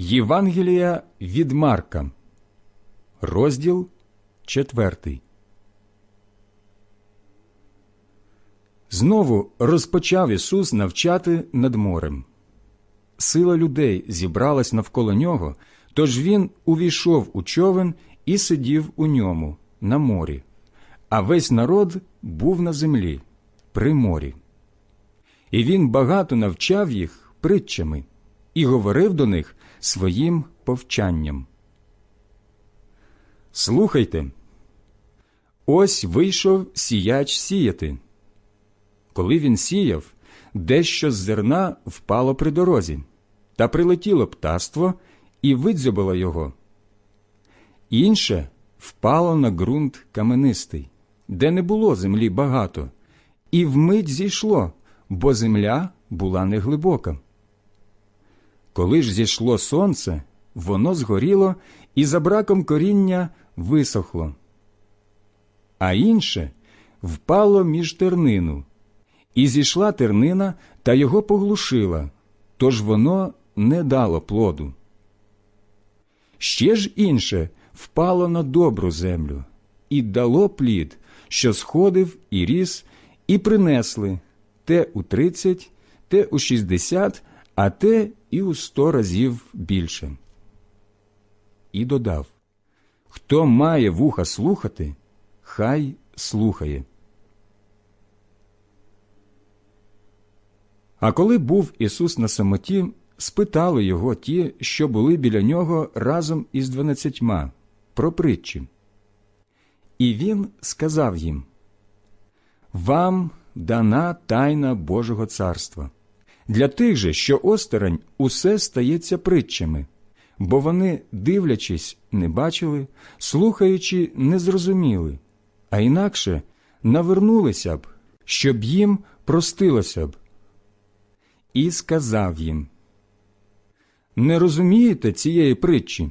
Євангелія від Марка, розділ четвертий. Знову розпочав Ісус навчати над морем. Сила людей зібралась навколо нього, тож він увійшов у човен і сидів у ньому на морі, а весь народ був на землі, при морі. І він багато навчав їх притчами і говорив до них своїм повчанням. Слухайте, ось вийшов сіяч сіяти. Коли він сіяв, дещо з зерна впало при дорозі, та прилетіло птаство і видзьобило його. Інше впало на ґрунт каменистий, де не було землі багато, і вмить зійшло, бо земля була неглибока. Коли ж зійшло сонце, воно згоріло і за браком коріння висохло. А інше впало між тернину, і зійшла тернина та його поглушила, тож воно не дало плоду. Ще ж інше впало на добру землю і дало плід, що сходив і ріс, і принесли те у тридцять, те у шістдесят, а те і у сто разів більше. І додав Хто має вуха слухати, хай слухає. А коли був Ісус на самоті, спитали його ті, що були біля нього разом із дванадцятьма, про притчі. І він сказав їм Вам дана тайна Божого царства. Для тих же, що осторонь, усе стається притчами, бо вони, дивлячись, не бачили, слухаючи, не зрозуміли, а інакше навернулися б, щоб їм простилося б. І сказав їм Не розумієте цієї притчі?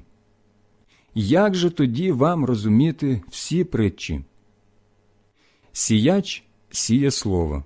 Як же тоді вам розуміти всі притчі? Сіяч сіє слово.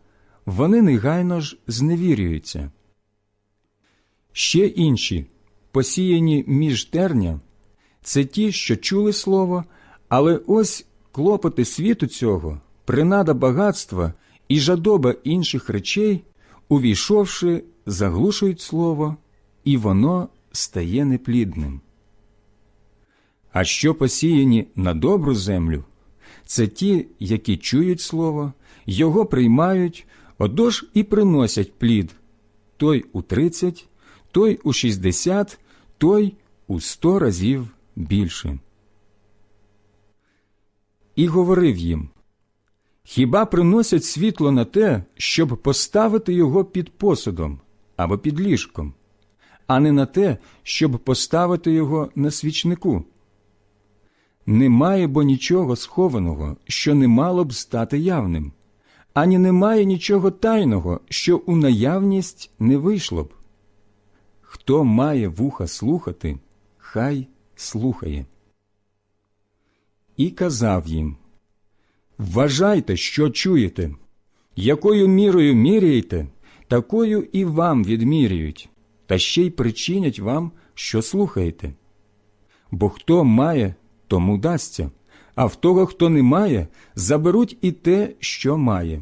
вони негайно ж зневірюються. Ще інші, посіяні між терня, це ті, що чули слово, але ось клопоти світу цього, принада багатства і жадоба інших речей, увійшовши, заглушують слово, і воно стає неплідним. А що посіяні на добру землю, це ті, які чують слово, його приймають, Отож і приносять плід той у тридцять, той у шістдесят, той у сто разів більше. І говорив їм Хіба приносять світло на те, щоб поставити його під посудом або під ліжком, а не на те, щоб поставити його на свічнику? Немає бо нічого схованого, що не мало б стати явним ані немає нічого тайного, що у наявність не вийшло б. Хто має вуха слухати, хай слухає. І казав їм Вважайте, що чуєте, якою мірою міряєте, такою і вам відміряють, та ще й причинять вам, що слухаєте. Бо хто має, тому дасться а в того, хто не має, заберуть і те, що має.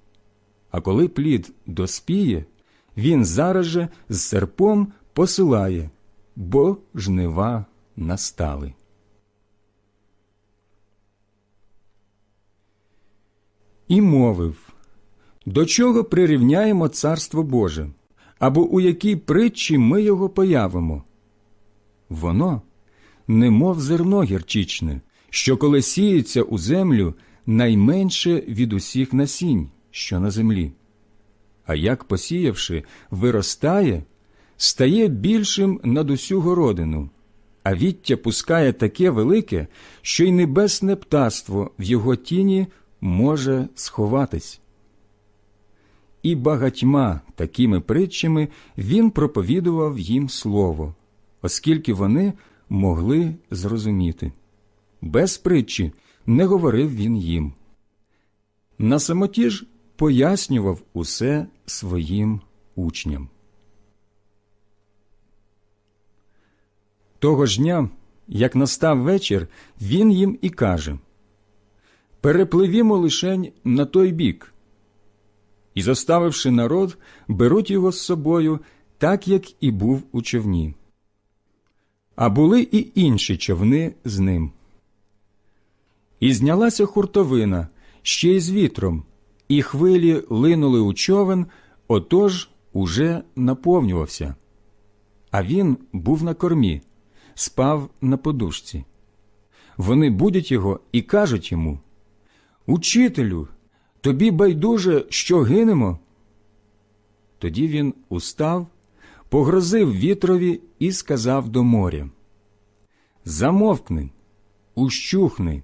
А коли плід доспіє, він зараз же з серпом посилає, бо жнива настали. І мовив, до чого прирівняємо Царство Боже, або у якій притчі ми його появимо? Воно, немов зерно гірчичне, що коли сіється у землю, найменше від усіх насінь, що на землі. А як посіявши, виростає, стає більшим над усю городину, а віття пускає таке велике, що й небесне птаство в його тіні може сховатись. І багатьма такими притчами він проповідував їм слово, оскільки вони могли зрозуміти. Без притчі не говорив він їм. На самоті ж пояснював усе своїм учням. Того ж дня, як настав вечір, він їм і каже Перепливімо лишень на той бік. І, заставивши народ, беруть його з собою, так як і був у човні. А були і інші човни з ним. І знялася хуртовина ще й з вітром, і хвилі линули у човен, отож уже наповнювався. А він був на кормі, спав на подушці. Вони будять його і кажуть йому Учителю, тобі байдуже, що гинемо. Тоді він устав, погрозив вітрові і сказав до моря Замовкни, ущухни.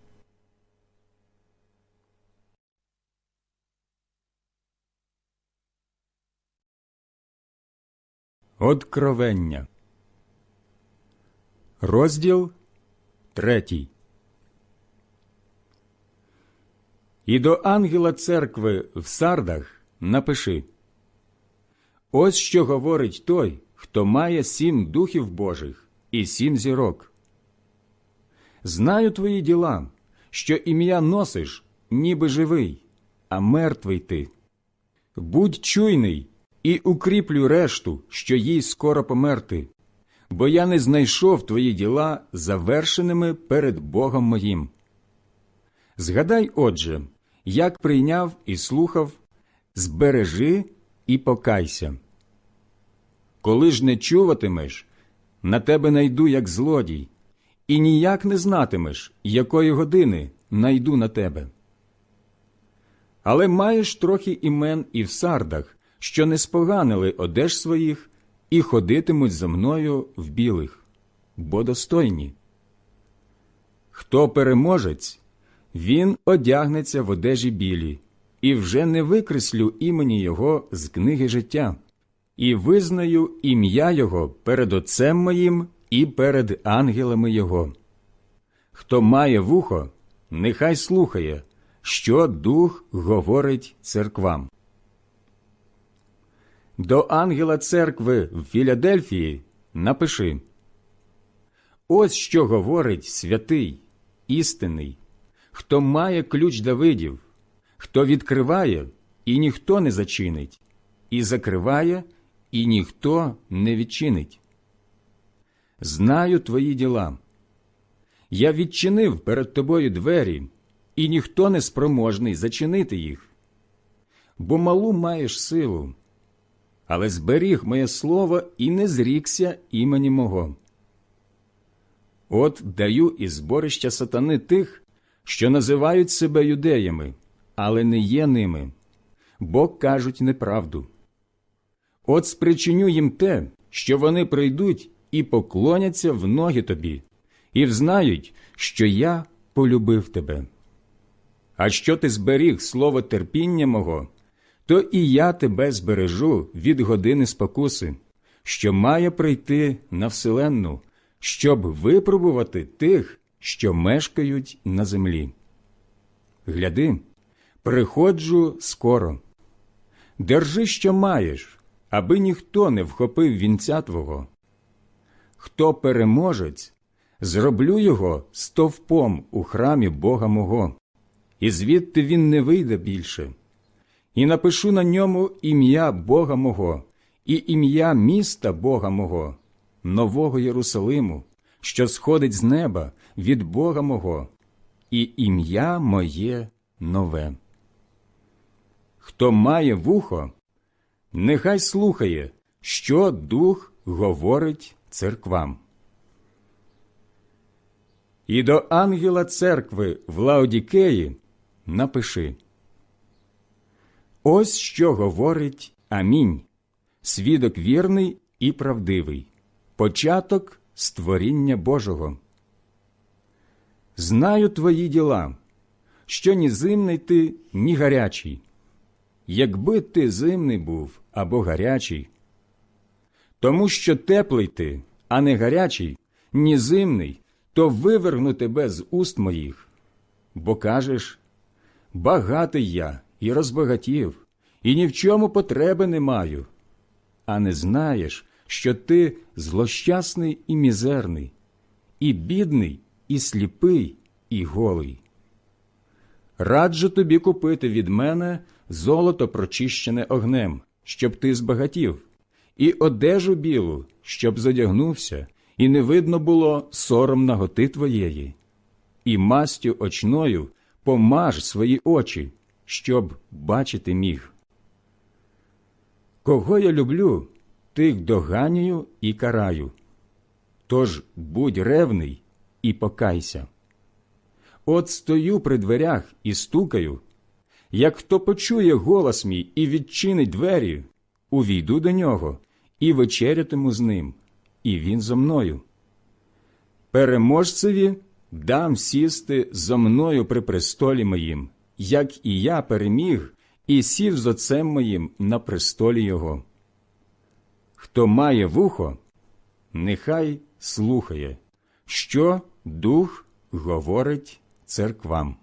Откровення. Розділ третій. І до ангела церкви в сардах напиши Ось що говорить той, хто має сім духів Божих і сім зірок. Знаю твої діла, що ім'я носиш, ніби живий, а мертвий ти. Будь чуйний і укріплю решту, що їй скоро померти, бо я не знайшов твої діла завершеними перед Богом моїм. Згадай, отже, як прийняв і слухав, збережи і покайся. Коли ж не чуватимеш, на тебе найду як злодій, і ніяк не знатимеш, якої години найду на тебе. Але маєш трохи імен і в сардах, що не споганили одеж своїх і ходитимуть за мною в білих, бо достойні. Хто переможець, він одягнеться в одежі білі, і вже не викреслю імені Його з книги життя, і визнаю ім'я Його перед Отцем моїм і перед ангелами Його. Хто має вухо, нехай слухає, що Дух говорить церквам. До ангела церкви в Філадельфії напиши Ось що говорить святий, істинний, хто має ключ Давидів, хто відкриває, і ніхто не зачинить, і закриває, і ніхто не відчинить. Знаю твої діла. Я відчинив перед тобою двері, і ніхто не спроможний зачинити їх. Бо малу маєш силу, але зберіг моє слово і не зрікся імені мого. От даю із зборища сатани тих, що називають себе юдеями, але не є ними, бо кажуть неправду. От спричиню їм те, що вони прийдуть і поклоняться в ноги тобі, і взнають, що я полюбив тебе. А що ти зберіг слово терпіння мого, то і я тебе збережу від години спокуси, що має прийти на вселенну, щоб випробувати тих, що мешкають на землі. Гляди, приходжу скоро. Держи, що маєш, аби ніхто не вхопив вінця твого. Хто переможець, зроблю його стовпом у храмі Бога мого, і звідти він не вийде більше, і напишу на ньому ім'я Бога мого, і ім'я міста Бога мого, нового Єрусалиму, що сходить з неба від Бога мого, і ім'я моє нове. Хто має вухо, нехай слухає, що дух говорить церквам. І до ангела церкви в Лаодікеї напиши. Ось що говорить Амінь, свідок вірний і правдивий, початок створіння Божого. Знаю твої діла, що ні зимний ти, ні гарячий. Якби ти зимний був або гарячий, тому що теплий ти, а не гарячий, ні зимний, то виверну тебе з уст моїх. Бо кажеш багатий я і розбагатів, і ні в чому потреби не маю, а не знаєш, що ти злощасний і мізерний, і бідний, і сліпий, і голий. Раджу тобі купити від мене золото прочищене огнем, щоб ти збагатів, і одежу білу, щоб задягнувся, і не видно було сором наготи твоєї, і мастю очною помаж свої очі, щоб бачити міг. Кого я люблю, тих доганюю і караю. Тож будь ревний і покайся. От стою при дверях і стукаю. Як хто почує голос мій і відчинить двері, увійду до нього і вечерятиму з ним, і він зо мною. Переможцеві дам сісти зо мною при престолі моїм, як і я переміг, і сів з отцем моїм на престолі його. Хто має вухо, нехай слухає, що дух говорить церквам.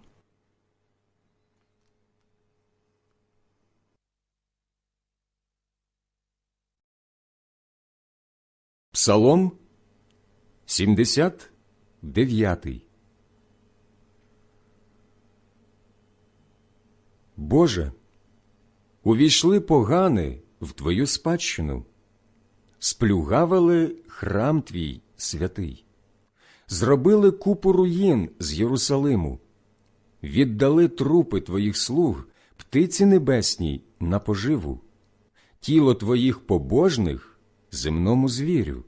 Псалом 79 Боже, увійшли погани в Твою спадщину, сплюгавили храм Твій святий, зробили купу руїн з Єрусалиму, віддали трупи Твоїх слуг, птиці небесній на поживу, тіло Твоїх побожних земному звірю.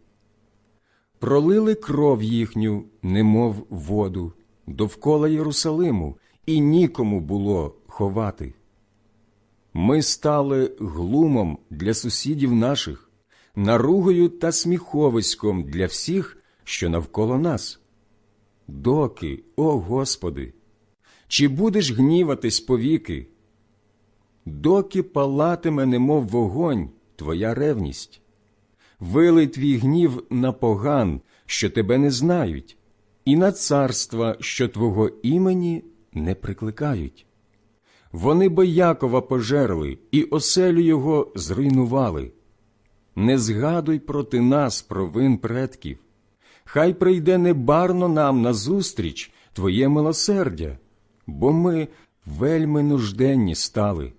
Пролили кров їхню, немов воду, довкола Єрусалиму, і нікому було ховати. Ми стали глумом для сусідів наших, наругою та сміховиськом для всіх, що навколо нас. Доки, о Господи, чи будеш гніватись повіки? Доки палатиме, немов вогонь, твоя ревність? Вилий твій гнів на поган, що тебе не знають, і на царства, що твого імені не прикликають. Вони бо Якова пожерли і оселю його зруйнували. Не згадуй проти нас провин предків. Хай прийде небарно нам назустріч Твоє милосердя, бо ми вельми нужденні стали.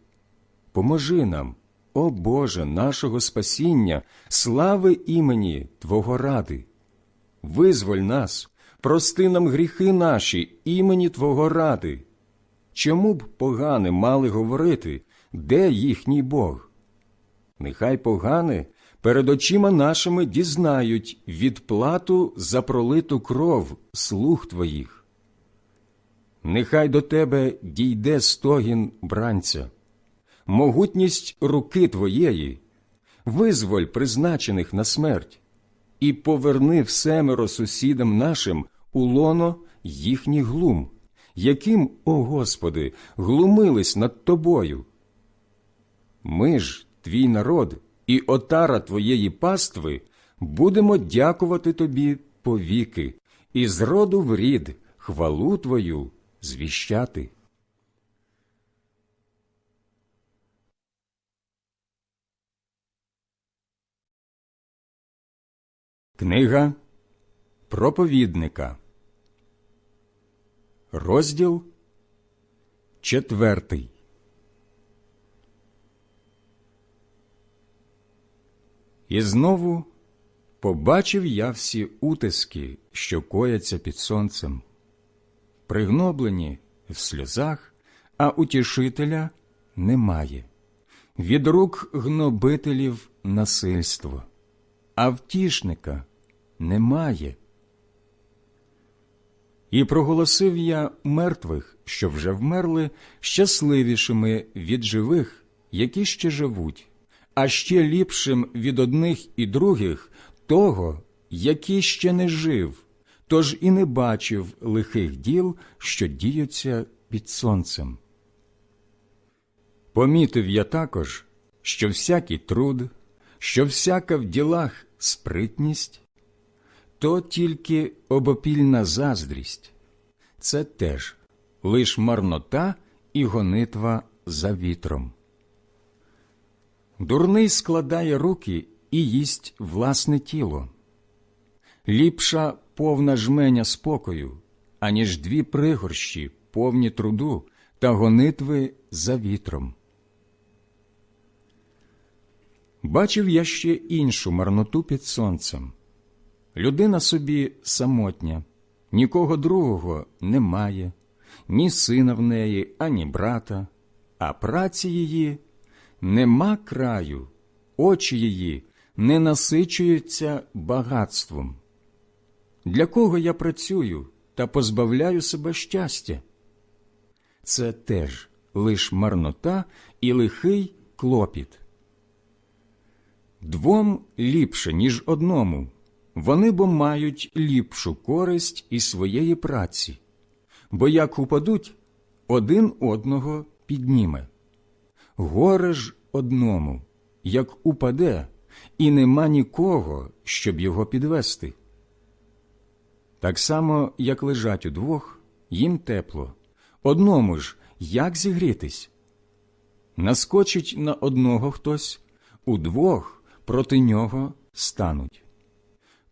Поможи нам, о Боже, нашого спасіння, слави імені Твого ради. Визволь нас, прости нам гріхи наші, імені Твого ради. Чому б погани мали говорити, де їхній Бог? Нехай погани перед очима нашими дізнають відплату за пролиту кров слуг Твоїх. Нехай до Тебе дійде стогін бранця, могутність руки Твоєї, визволь призначених на смерть, і поверни всемеро сусідам нашим у лоно їхній глум яким, о Господи, глумились над Тобою. Ми ж, твій народ і отара Твоєї пастви, будемо дякувати Тобі повіки, і з роду в рід хвалу Твою звіщати. Книга проповідника, розділ четвертий. І знову побачив я всі утиски, що кояться під сонцем, пригноблені в сльозах, а утішителя немає, від рук гнобителів насильство, а втішника немає. І проголосив я мертвих, що вже вмерли, щасливішими від живих, які ще живуть, а ще ліпшим від одних і других того, який ще не жив, тож і не бачив лихих діл, що діються під сонцем. Помітив я також, що всякий труд, що всяка в ділах спритність, то тільки обопільна заздрість, це теж лиш марнота і гонитва за вітром. Дурний складає руки і їсть власне тіло. Ліпша повна жменя спокою, аніж дві пригорщі, повні труду та гонитви за вітром. Бачив я ще іншу марноту під сонцем. Людина собі самотня, нікого другого немає, ні сина в неї, ані брата, а праці її нема краю, очі її не насичуються багатством. Для кого я працюю та позбавляю себе щастя? Це теж лиш марнота і лихий клопіт. Двом ліпше, ніж одному, вони бо мають ліпшу користь із своєї праці, бо як упадуть, один одного підніме. Горе ж одному, як упаде, і нема нікого, щоб його підвести. Так само, як лежать удвох, їм тепло, одному ж як зігрітись? Наскочить на одного хтось, удвох проти нього стануть.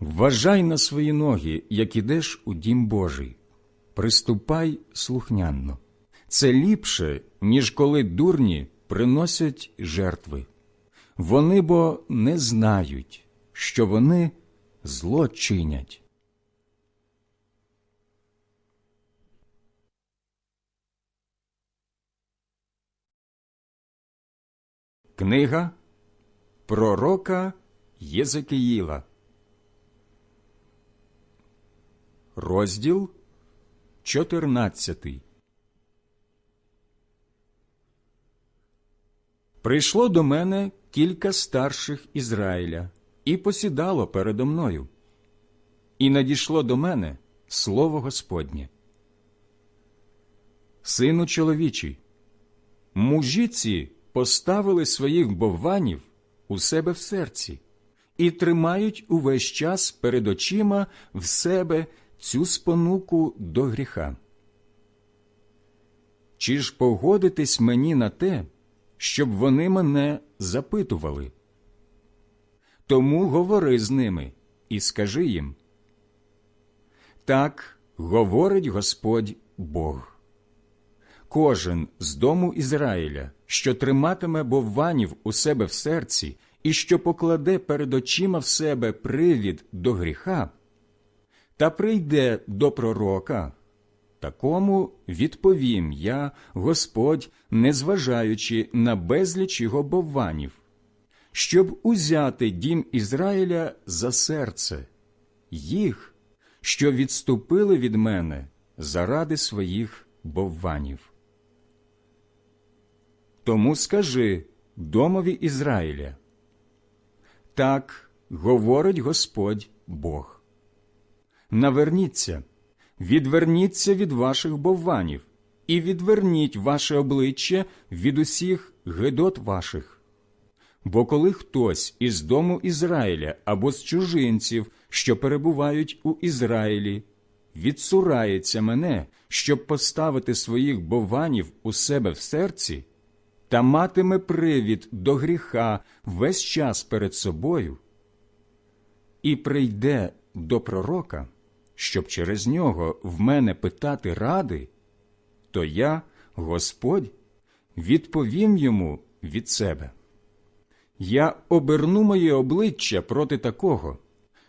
Вважай на свої ноги, як ідеш у дім Божий, приступай слухнянно. Це ліпше, ніж коли дурні приносять жертви. Вони бо не знають, що вони зло чинять. Книга Пророка Єзекиїла Розділ 14 Прийшло до мене кілька старших Ізраїля і посідало передо мною. І надійшло до мене слово Господнє. Сину чоловічий, мужіці поставили своїх бовванів у себе в серці і тримають увесь час перед очима в себе цю спонуку до гріха. Чи ж погодитись мені на те, щоб вони мене запитували? Тому говори з ними і скажи їм. Так говорить Господь Бог. кожен з дому Ізраїля, що триматиме бовванів у себе в серці і що покладе перед очима в себе привід до гріха, та прийде до пророка, такому відповім я, Господь, незважаючи на безліч його бовванів, щоб узяти дім Ізраїля за серце, їх, що відступили від мене заради своїх бовванів. Тому скажи домові Ізраїля. Так говорить Господь Бог. Наверніться, відверніться від ваших бовванів і відверніть ваше обличчя від усіх гидот ваших. Бо коли хтось із дому Ізраїля або з чужинців, що перебувають у Ізраїлі, відсурається мене, щоб поставити своїх бовванів у себе в серці, та матиме привід до гріха весь час перед собою, і прийде до пророка, щоб через нього в мене питати ради, то я, Господь, відповім йому від себе. Я оберну моє обличчя проти такого,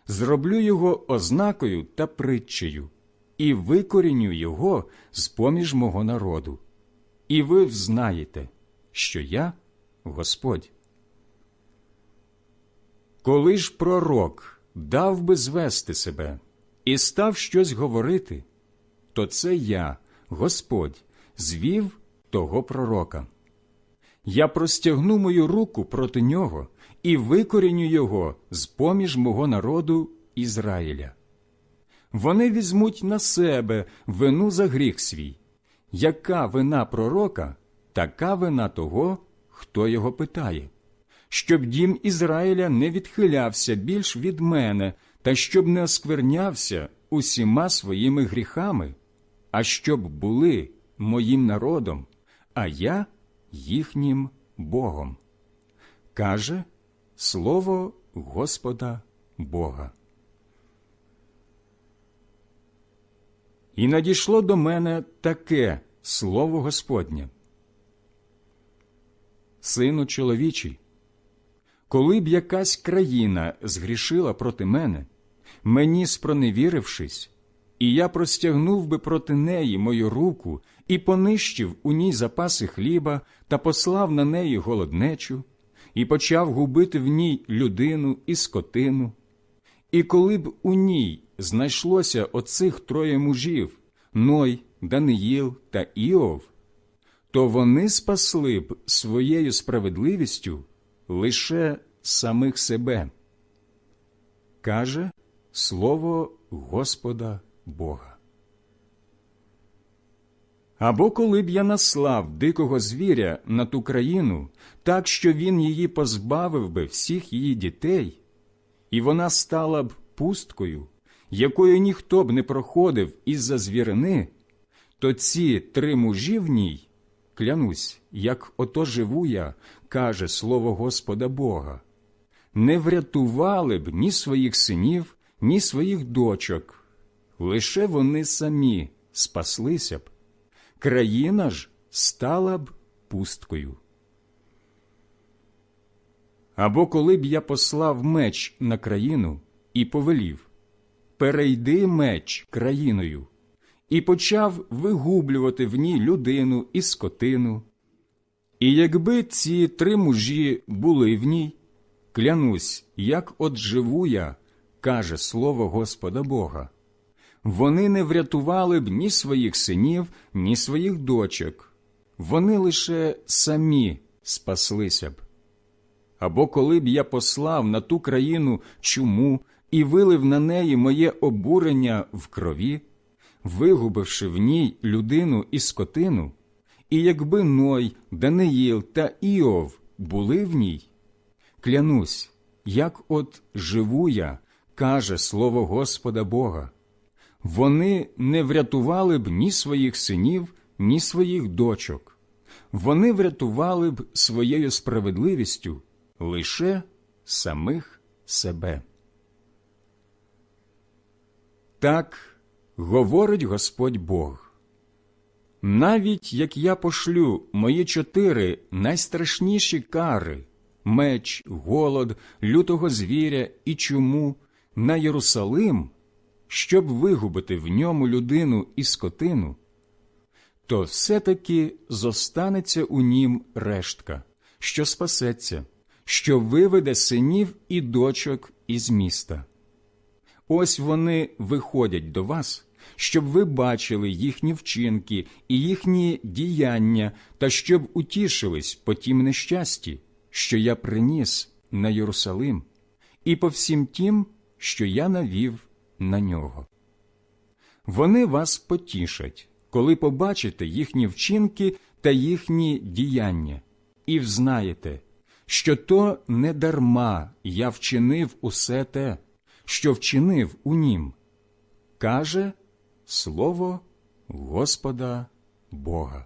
зроблю його ознакою та притчею, і викоріню його з поміж мого народу. І ви взнаєте, що я Господь. Коли ж пророк дав би звести себе і став щось говорити, то це я, Господь, звів того пророка. Я простягну мою руку проти нього і викоріню його з поміж мого народу Ізраїля. Вони візьмуть на себе вину за гріх свій. Яка вина пророка, така вина того, хто його питає, щоб дім Ізраїля не відхилявся більш від мене, та щоб не осквернявся усіма своїми гріхами, а щоб були моїм народом, а я їхнім Богом. Каже Слово Господа Бога. І надійшло до мене таке слово Господнє. Сину чоловічий, коли б якась країна згрішила проти мене, мені спроневірившись, і я простягнув би проти неї мою руку і понищив у ній запаси хліба та послав на неї голоднечу, і почав губити в ній людину і скотину. І коли б у ній знайшлося оцих троє мужів Ной, Даниїл та Іов, то вони спасли б своєю справедливістю лише самих себе. Каже Слово Господа Бога. Або коли б я наслав дикого звіря на ту країну, так що він її позбавив би всіх її дітей, і вона стала б пусткою, якою ніхто б не проходив із-за звірини, то ці три мужі в ній, клянусь, як ото живу я, каже слово Господа Бога, не врятували б ні своїх синів, ні своїх дочок, лише вони самі спаслися б, країна ж стала б пусткою. Або коли б я послав меч на країну і повелів перейди меч країною, і почав вигублювати в ній людину і скотину. І якби ці три мужі були в ній, клянусь, як от живу я, каже слово Господа Бога, вони не врятували б ні своїх синів, ні своїх дочок, вони лише самі спаслися б. Або коли б я послав на ту країну чуму і вилив на неї моє обурення в крові, вигубивши в ній людину і скотину, і якби Ной, Даниїл та Іов були в ній, клянусь, як от живу я, каже слово Господа Бога, вони не врятували б ні своїх синів, ні своїх дочок, вони врятували б своєю справедливістю лише самих себе. Так говорить Господь Бог. навіть як я пошлю мої чотири найстрашніші кари меч, голод, лютого звіря і чуму на Єрусалим, щоб вигубити в ньому людину і скотину, то все-таки зостанеться у нім рештка, що спасеться, що виведе синів і дочок із міста. Ось вони виходять до вас, щоб ви бачили їхні вчинки і їхні діяння, та щоб утішились по тім нещасті, що я приніс на Єрусалим, і по всім тім, що я навів на нього. Вони вас потішать, коли побачите їхні вчинки та їхні діяння, і взнаєте, що то не дарма я вчинив усе те, що вчинив у нім, каже слово Господа Бога.